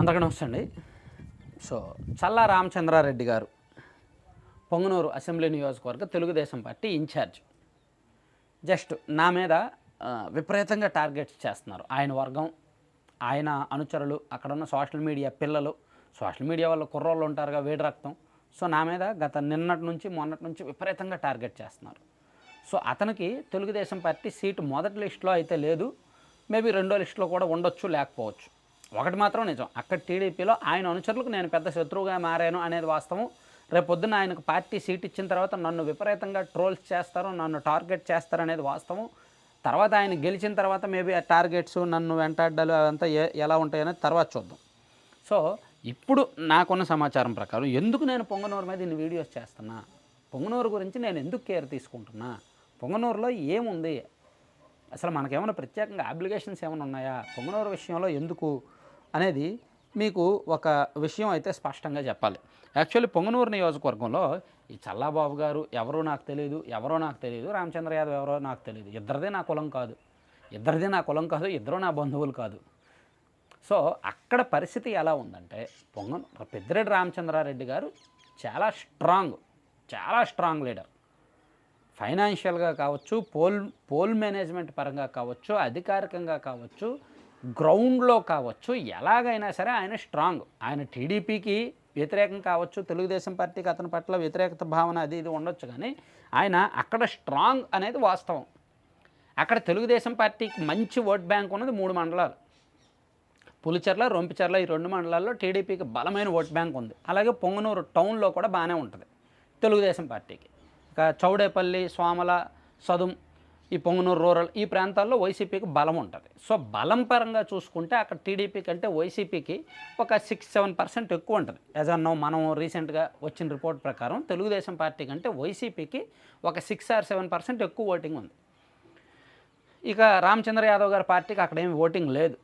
అందరికీ నమస్తే సో చల్లా రామచంద్రారెడ్డి గారు పొంగనూరు అసెంబ్లీ నియోజకవర్గ తెలుగుదేశం పార్టీ ఇన్ఛార్జ్. జస్ట్ నా మీద విపరీతంగా టార్గెట్స్ చేస్తున్నారు. ఆయన వర్గం ఆయన అనుచరులు అక్కడున్న సోషల్ మీడియా పిల్లలు. సోషల్ మీడియా వాళ్ళు కుర్రోళ్ళు ఉంటారుగా వేడి రక్తం. సో నా మీద గత నిన్నటి నుంచి మొన్నటి నుంచి విపరీతంగా టార్గెట్ చేస్తున్నారు. సో అతనికి తెలుగుదేశం పార్టీ సీటు మొదటి లిస్టులో అయితే లేదు. మేబీ రెండో లిస్టులో కూడా ఉండొచ్చు లేకపోవచ్చు. ఒకటి మాత్రం నిజం. అక్కడ టీడీపీలో ఆయన అనుచరులకు నేను పెద్ద శత్రువుగా మారాను అనేది వాస్తవం. రేపొద్దున ఆయనకు పార్టీ సీట్ ఇచ్చిన తర్వాత నన్ను విపరీతంగా ట్రోల్స్ చేస్తారు నన్ను టార్గెట్ చేస్తారు అనేది వాస్తవం. తర్వాత ఆయన గెలిచిన తర్వాత మేబీ ఆ టార్గెట్స్ నన్ను వెంటాడ్డాలు అదంతా ఎలా ఉంటాయనేది తర్వాత చూద్దాం. సో ఇప్పుడు నాకున్న సమాచారం ప్రకారం ఎందుకు నేను పొంగనూరు మీద ఇన్ని వీడియోస్ చేస్తున్నా? పొంగనూరు గురించి నేను ఎందుకు కేర్ తీసుకుంటున్నా? పొంగనూరులో ఏముంది? అసలు మనకేమైనా ప్రత్యేకంగా అప్లికేషన్స్ ఏమైనా ఉన్నాయా? పొంగనూరు విషయంలో ఎందుకు అనేది మీకు ఒక విషయం అయితే స్పష్టంగా చెప్పాలి. యాక్చువల్లీ పొంగనూరు నియోజకవర్గంలో ఈ చల్లాబాబు గారు ఎవరో నాకు తెలియదు ఎవరో నాకు తెలియదు రామచంద్ర యాదవ్ ఎవరో నాకు తెలియదు ఇద్దరిదే నా కులం కాదు. ఇద్దరిదే నా కులం కాదు ఇద్దరు నా బంధువులు కాదు. సో అక్కడ పరిస్థితి ఎలా ఉందంటే పొంగన్ పెద్దిరెడ్డి రామచంద్రారెడ్డి గారు చాలా స్ట్రాంగ్ చాలా స్ట్రాంగ్ లీడర్. ఫైనాన్షియల్గా కావచ్చు పోల్ పోల్ మేనేజ్మెంట్ పరంగా కావచ్చు అధికారికంగా కావచ్చు గ్రౌండ్లో కావచ్చు ఎలాగైనా సరే ఆయన స్ట్రాంగ్. ఆయన టీడీపీకి వ్యతిరేకం కావచ్చు తెలుగుదేశం పార్టీకి అతని పట్ల వ్యతిరేకత భావన అది ఇది ఉండొచ్చు కానీ ఆయన అక్కడ స్ట్రాంగ్ అనేది వాస్తవం. అక్కడ తెలుగుదేశం పార్టీకి మంచి ఓట్ బ్యాంక్ ఉన్నది మూడు మండలాలు. పులిచెర్ల రొంపిచెర్ల ఈ రెండు మండలాల్లో టీడీపీకి బలమైన ఓట్ బ్యాంక్ ఉంది. అలాగే పొంగనూరు టౌన్లో కూడా బాగానే ఉంటుంది తెలుగుదేశం పార్టీకి. ఇక చౌడేపల్లి సోమల సదుం ఈ పొంగనూరు రూరల్ ఈ ప్రాంతాల్లో వైసీపీకి బలం ఉంటుంది. సో బలం పరంగా చూసుకుంటే అక్కడ టీడీపీ కంటే వైసీపీకి ఒక సిక్స్ సెవెన్ పర్సెంట్ ఎక్కువ ఉంటుంది. యాజ్ అన్నో మనం రీసెంట్గా వచ్చిన రిపోర్ట్ ప్రకారం తెలుగుదేశం పార్టీ కంటే వైసీపీకి ఒక సిక్స్ ఆర్ సెవెన్ పర్సెంట్ ఎక్కువ ఓటింగ్ ఉంది. ఇక రామచంద్ర యాదవ్ గారి పార్టీకి అక్కడ ఏమి ఓటింగ్ లేదు.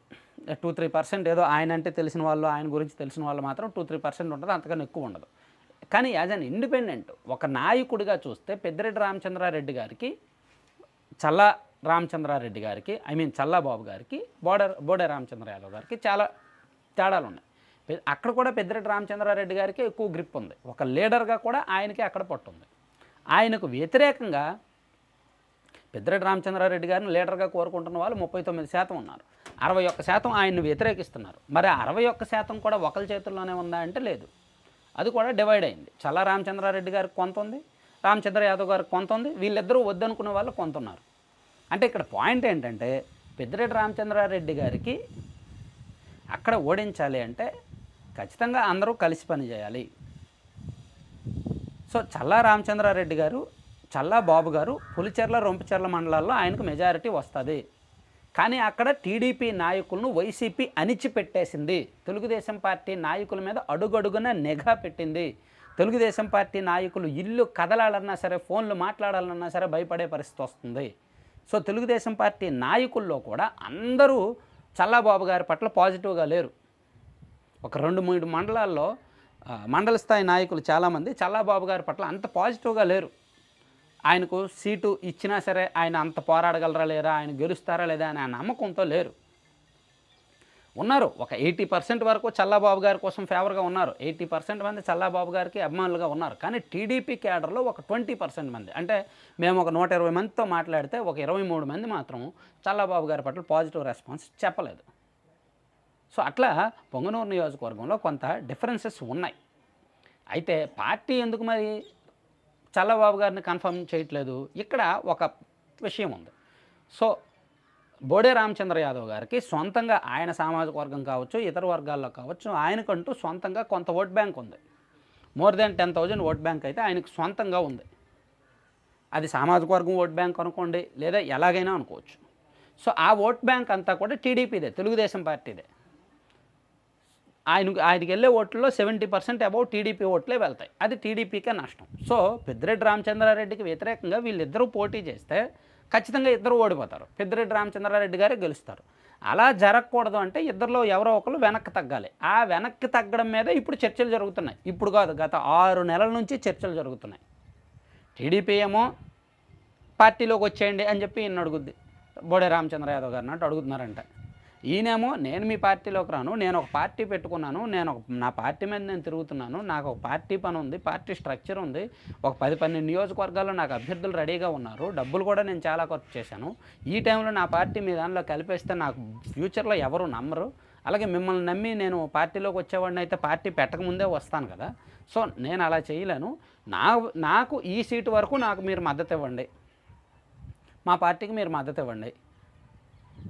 టూ త్రీ పర్సెంట్ ఏదో ఆయన అంటే తెలిసిన వాళ్ళు ఆయన గురించి తెలిసిన వాళ్ళు మాత్రం టూ త్రీ పర్సెంట్ ఉంటుంది అంతకన్నా ఎక్కువ ఉండదు. కానీ యాజ్ అన్ ఇండిపెండెంట్ ఒక నాయకుడిగా చూస్తే పెద్దిరెడ్డి రామచంద్రారెడ్డి గారికి చల్లా రామచంద్రారెడ్డి గారికి ఐ మీన్ చల్లాబాబు గారికి బోడర్ బోడే రామచంద్ర యాదవ్ గారికి చాలా తేడాలు ఉన్నాయి అక్కడ కూడా పెద్దిరెడ్డి రామచంద్రారెడ్డి గారికి ఎక్కువ గ్రిప్ ఉంది. ఒక లీడర్గా కూడా ఆయనకి అక్కడ పట్టుంది ఆయనకు వ్యతిరేకంగా పెద్దిరెడ్డి రామచంద్రారెడ్డి గారిని లీడర్గా కోరుకుంటున్న వాళ్ళు ముప్పై తొమ్మిది శాతం ఉన్నారు. అరవై ఒక్క శాతం ఆయన్ని వ్యతిరేకిస్తున్నారు. మరి అరవై ఒక్క శాతం కూడా ఒకరి చేతుల్లోనే ఉందా అంటే లేదు. అది కూడా డివైడ్ అయింది. చల్ల రామచంద్రారెడ్డి గారికి కొంత ఉంది. రామచంద్ర యాదవ్ గారు కొంత ఉంది. వీళ్ళిద్దరూ వద్దనుకునే వాళ్ళు కొంత ఉన్నారు. అంటే ఇక్కడ పాయింట్ ఏంటంటే పెద్దిరెడ్డి రామచంద్రారెడ్డి గారికి అక్కడ ఓడించాలి అంటే ఖచ్చితంగా అందరూ కలిసి పనిచేయాలి సో చల్లా రామచంద్రారెడ్డి గారు చల్లా బాబు గారు పులిచెర్ల రొంపచెర్ల మండలాల్లో ఆయనకు మెజారిటీ వస్తుంది. కానీ అక్కడ టీడీపీ నాయకులను వైసీపీ అణిచిపెట్టేసింది. తెలుగుదేశం పార్టీ నాయకుల మీద అడుగడుగున నిఘా పెట్టింది. తెలుగుదేశం పార్టీ నాయకులు ఇల్లు కదలాలన్నా సరే ఫోన్లు మాట్లాడాలన్నా సరే భయపడే పరిస్థితి వస్తుంది. సో తెలుగుదేశం పార్టీ నాయకుల్లో కూడా అందరూ చల్లాబాబు గారి పట్ల పాజిటివ్గా లేరు. ఒక రెండు మూడు మండలాల్లో మండల స్థాయి నాయకులు చాలామంది చల్లాబాబు గారి పట్ల అంత పాజిటివ్గా లేరు. ఆయనకు సీటు ఇచ్చినా సరే ఆయన అంత పోరాడగలరా లేరా ఆయన గెలుస్తారా లేదా అనే నమ్మకంతో లేరు. ఉన్నారు. ఒక ఎయిటీ పర్సెంట్ వరకు చల్లాబాబు గారి కోసం ఫేవర్గా ఉన్నారు. ఎయిటీ పర్సెంట్ మంది చల్లాబాబు గారికి అభిమానులుగా ఉన్నారు. కానీ టీడీపీ క్యాడర్లో ఒక ట్వంటీ పర్సెంట్ మంది. అంటే మేము ఒక నూట ఇరవై మందితో మాట్లాడితే ఒక ఇరవై మూడు మంది మాత్రం చల్లాబాబు గారి పట్ల పాజిటివ్ రెస్పాన్స్ చెప్పలేదు. సో అట్లా పొంగనూరు నియోజకవర్గంలో కొంత డిఫరెన్సెస్ ఉన్నాయి. అయితే పార్టీ ఎందుకు మరి చల్లబాబు గారిని కన్ఫర్మ్ చేయట్లేదు? ఇక్కడ ఒక విషయం ఉంది. సో బోడే రామచంద్ర యాదవ్ గారికి సొంతంగా ఆయన సామాజిక వర్గం కావచ్చు ఇతర వర్గాల్లో కావచ్చు ఆయనకంటూ సొంతంగా కొంత ఓట్ బ్యాంక్ ఉంది. More than ten thousand vote bank అయితే ఆయనకు సొంతంగా ఉంది. అది సామాజిక వర్గం ఓట్ బ్యాంక్ అనుకోండి లేదా ఎలాగైనా అనుకోవచ్చు. సో ఆ ఓట్ బ్యాంక్ అంతా కూడా టీడీపీదే తెలుగుదేశం పార్టీదే. ఆయన ఆయనకి వెళ్ళే ఓట్లలో సెవెంటీ పర్సెంట్ అబౌవ్ టీడీపీ ఓట్లే వెళ్తాయి. అది టీడీపీకే నష్టం. సో పెద్దిరెడ్డి రామచంద్రారెడ్డికి వ్యతిరేకంగా వీళ్ళిద్దరూ పోటీ చేస్తే ఖచ్చితంగా ఇద్దరు ఓడిపోతారు. పెద్దిరెడ్డి రామచంద్రారెడ్డి గారే గెలుస్తారు. అలా జరగకూడదు అంటే ఇద్దరిలో ఎవరో ఒకరు వెనక్కి తగ్గాలి. ఆ వెనక్కి తగ్గడం మీద ఇప్పుడు చర్చలు జరుగుతున్నాయి. ఇప్పుడు కాదు గత ఆరు నెలల నుంచి చర్చలు జరుగుతున్నాయి. టీడీపీ ఏమో పార్టీలోకి వచ్చేయండి అని చెప్పి ఈయన అడుగుద్ది. బోడే రామచంద్ర యాదవ్ గారిని అంటే అడుగుతున్నారంట. ఈయనేమో నేను మీ పార్టీలోకి రాను నేను ఒక పార్టీ పెట్టుకున్నాను నేను ఒక నా పార్టీ మీద నేను తిరుగుతున్నాను నాకు ఒక పార్టీ పని ఉంది పార్టీ స్ట్రక్చర్ ఉంది ఒక పది పన్నెండు నియోజకవర్గాల్లో నాకు అభ్యర్థులు రెడీగా ఉన్నారు డబ్బులు కూడా నేను చాలా ఖర్చు చేశాను. ఈ టైంలో నా పార్టీ మీ దానిలో కలిపేస్తే నాకు ఫ్యూచర్లో ఎవరు నమ్మరు. అలాగే మిమ్మల్ని నమ్మి నేను పార్టీలోకి వచ్చేవాడిని అయితే పార్టీ పెట్టకముందే వస్తాను కదా. సో నేను అలా చేయలేను. నా నాకు ఈ సీటు వరకు నాకు మీరు మద్దతు ఇవ్వండి. మా పార్టీకి మీరు మద్దతు ఇవ్వండి.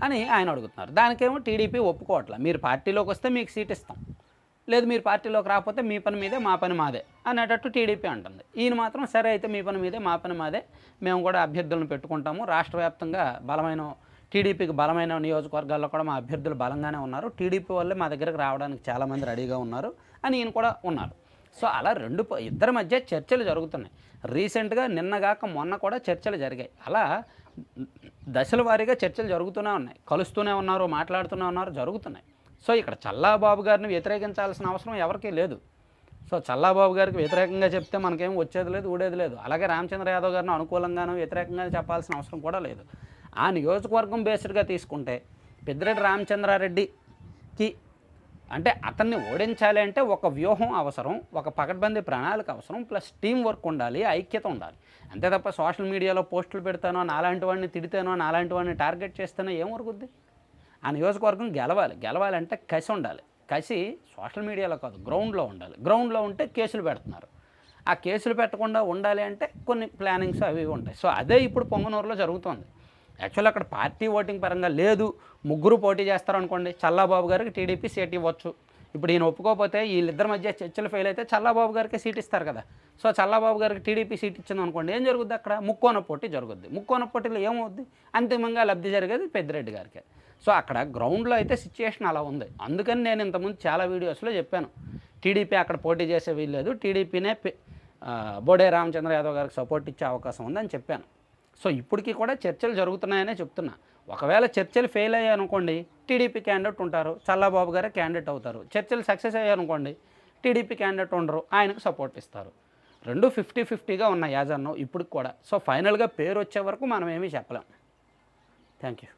అని ఆయన అడుగుతున్నారు. దానికేమో టీడీపీ ఒప్పుకోవట్లే. మీరు పార్టీలోకి వస్తే మీకు సీట్ ఇస్తాం. లేదు మీరు పార్టీలోకి రాకపోతే మీ పని మీదే మా పని మాదే అనేటట్టు టీడీపీ అంటుంది. ఈయన మాత్రం సరే అయితే మీ పని మీదే మా పని మాదే మేము కూడా అభ్యర్థులను పెట్టుకుంటాము. రాష్ట్ర వ్యాప్తంగా బలమైన టీడీపీకి బలమైన నియోజకవర్గాల్లో కూడా మా అభ్యర్థులు బలంగానే ఉన్నారు. టీడీపీ వల్లే మా దగ్గరకు రావడానికి చాలామంది రెడీగా ఉన్నారు అని ఈయన కూడా ఉన్నారు. సో అలా రెండు ఇద్దరి మధ్య చర్చలు జరుగుతున్నాయి. రీసెంట్గా నిన్నగాక మొన్న కూడా చర్చలు జరిగాయి. అలా దశల వారీగా చర్చలు జరుగుతూనే ఉన్నాయి. కలుస్తూనే ఉన్నారు మాట్లాడుతూనే ఉన్నారు జరుగుతున్నాయి. సో ఇక్కడ చల్లాబాబు గారిని వ్యతిరేకించాల్సిన అవసరం ఎవరికీ లేదు. సో చల్లాబాబు గారికి వ్యతిరేకంగా చెప్తే మనకేం వచ్చేది లేదు ఊడేది లేదు. అలాగే రామచంద్ర యాదవ్ గారిని అనుకూలంగానూ వ్యతిరేకంగానూ చెప్పాల్సిన అవసరం కూడా లేదు. ఆ నియోజకవర్గం బేస్డ్గా తీసుకుంటే పెద్దిరెడ్డి రామచంద్రారెడ్డికి అంటే అతన్ని ఓడించాలి అంటే ఒక వ్యూహం అవసరం ఒక పకడ్బందీ ప్రణాళిక అవసరం ప్లస్ టీం వర్క్ ఉండాలి ఐక్యత ఉండాలి. అంతే తప్ప సోషల్ మీడియాలో పోస్టులు పెడతానో నాలాంటి వాడిని తిడితేనో నాలాంటి వాడిని టార్గెట్ చేస్తేనో ఏం వరకుద్ది ఆ నియోజకవర్గం గెలవాలి. గెలవాలంటే కసి ఉండాలి. కసి సోషల్ మీడియాలో కాదు గ్రౌండ్లో ఉండాలి. గ్రౌండ్లో ఉంటే కేసులు పెడుతున్నారు. ఆ కేసులు పెట్టకుండా ఉండాలి అంటే కొన్ని ప్లానింగ్స్ అవి ఉంటాయి. సో అదే ఇప్పుడు పొంగనూరులో జరుగుతోంది. యాక్చువల్ అక్కడ పార్టీ ఓటింగ్ పరంగా లేదు. ముగ్గురు పోటీ చేస్తారు అనుకోండి. చల్లాబాబు గారికి టీడీపీ సీట్ ఇవ్వచ్చు. ఇప్పుడు ఈయన ఒప్పుకోకపోతే వీళ్ళిద్దరి మధ్య చర్చలు ఫెయిల్ అయితే చల్లాబాబు గారికి సీట్ ఇస్తారు కదా. సో చల్లాబాబు గారికి టీడీపీ సీట్ ఇచ్చింది అనుకోండి ఏం జరుగుద్ది అక్కడ? ముక్కోన పోటీ జరుగుద్ది. ముక్కోన పోటీలో ఏమవుద్ది? అంతిమంగా లబ్ధి జరిగేది పెద్దిరెడ్డి గారికి. సో అక్కడ గ్రౌండ్లో అయితే సిచ్యుయేషన్ అలా ఉంది. అందుకని నేను ఇంతకుముందు చాలా వీడియోస్లో చెప్పాను. టీడీపీ అక్కడ పోటీ చేసే వీల్లేదు. టీడీపీనే బోడే రామచంద్ర యాదవ్ గారికి సపోర్ట్ ఇచ్చే అవకాశం ఉందని చెప్పాను. సో ఇప్పటికీ కూడా చర్చలు జరుగుతున్నాయనే చెప్తున్నా. ఒకవేళ చర్చలు ఫెయిల్ అయ్యాయి అనుకోండి టీడీపీ క్యాండిడేట్ ఉంటారు చల్లాబాబు గారే క్యాండిడేట్ అవుతారు. చర్చలు సక్సెస్ అయ్యాయి అనుకోండి టీడీపీ క్యాండిడేట్ ఉండరు ఆయనకు సపోర్ట్ ఇస్తారు. రెండు ఫిఫ్టీ ఫిఫ్టీగా ఉన్న యాజ్ ఇప్పటికి కూడా. సో ఫైనల్గా పేరు వచ్చే వరకు మనం ఏమీ చెప్పలేం. Thank you